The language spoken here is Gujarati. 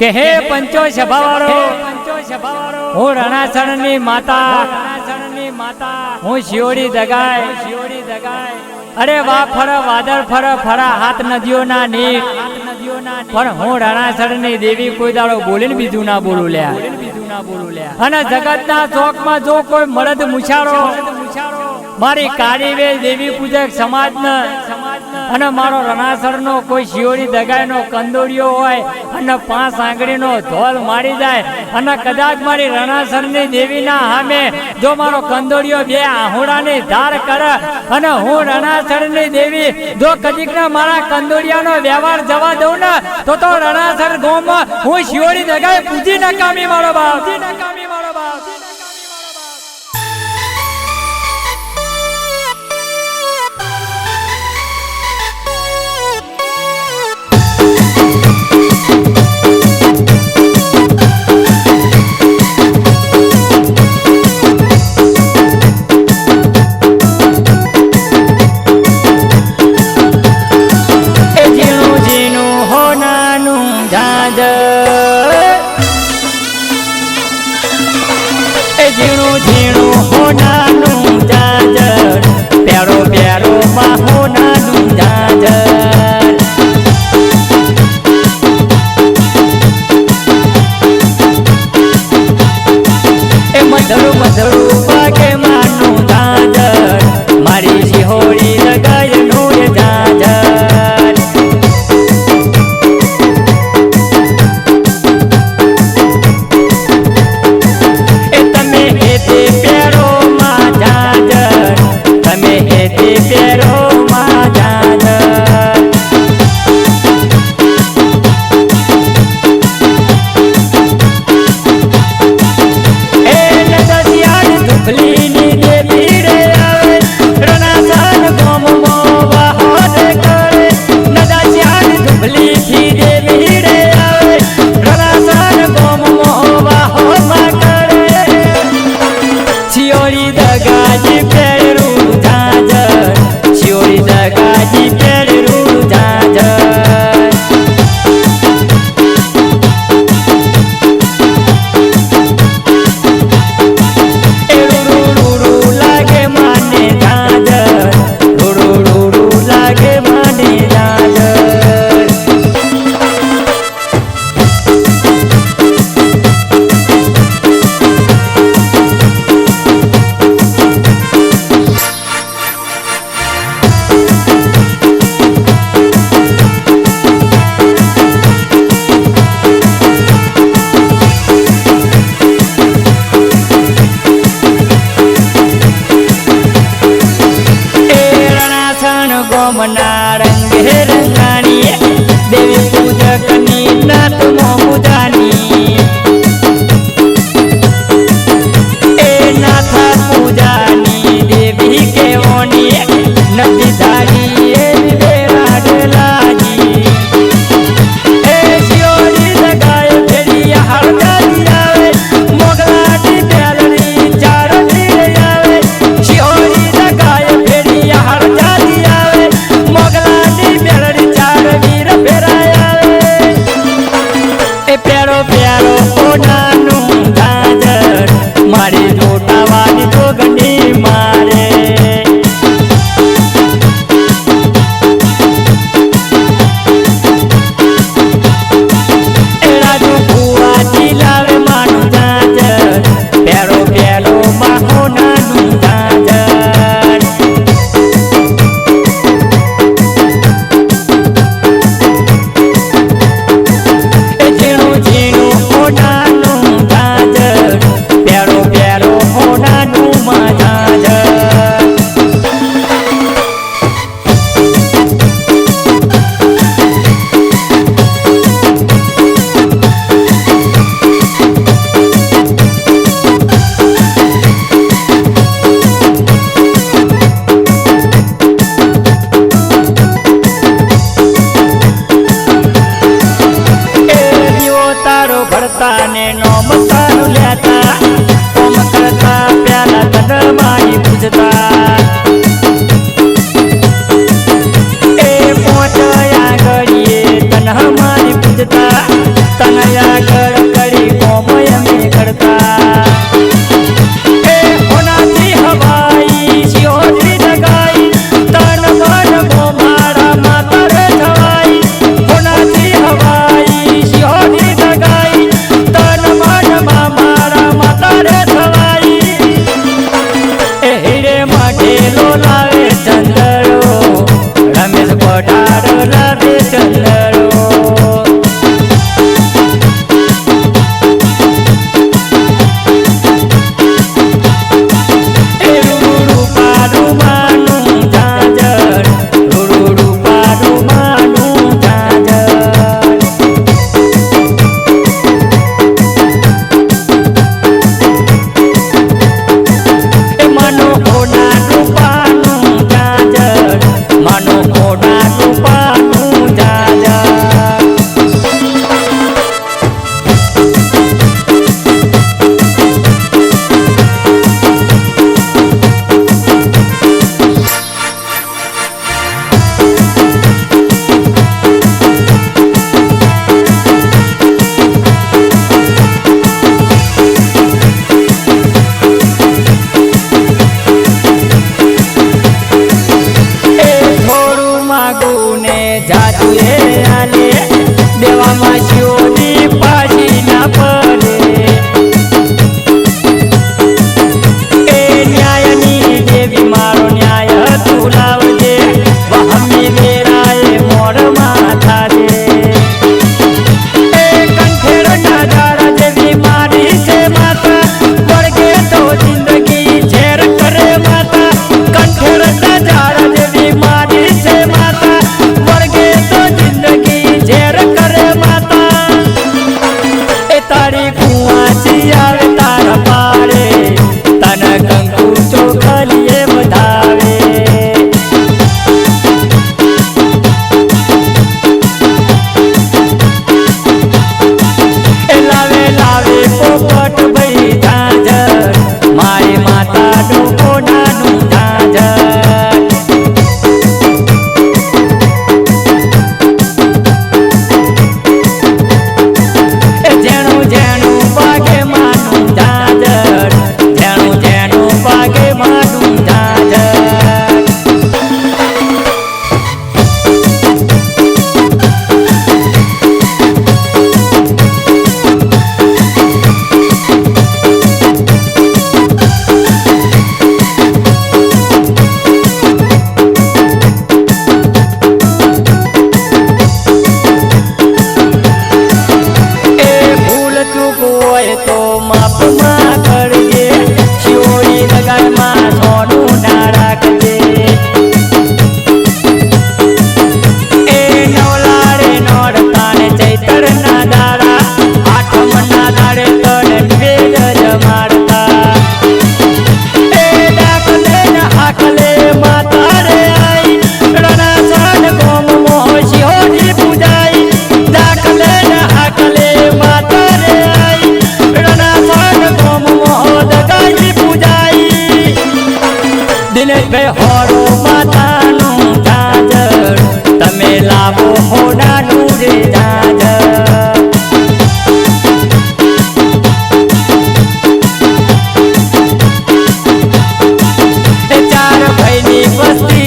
કે હે પંચો સભાવાળો હું રણાસણની માતા. હું શિયોડી દગાય. શિયોડી દગાય અરે વા ફર, વાદળ ફર, ફરા હાથ નદીઓ ના નીર. પણ હું રણાસણની દેવી કોઈ દાડો બોલીને બીજું ના બોલું લ્યા. અને જગત ના ચોકમાં જો કોઈ મળદ મુછારો મારી કાળી વેલ દેવી પૂજક સમાજ અને મારો રણાસરનો કોઈ શિયોળી દગાઈનો કંદોડિયો હોય અને પાંચ આંગળીનો ધોલ મારી જાય અને કદાચ મારી રણાસરની દેવીના સામે જો મારો કંદોડિયો બે આહુડાની ધાર કરે અને હું રણાસરની દેવી જો કદીકના મારા કંદોડિયાનો વ્યવહાર જવા દઉં ને, તો તો રણાસર ગોમાં હું શિયોળી દગાઈ પૂજી નકામી મારો બાપ. શિયોળી દગાજી Let's go.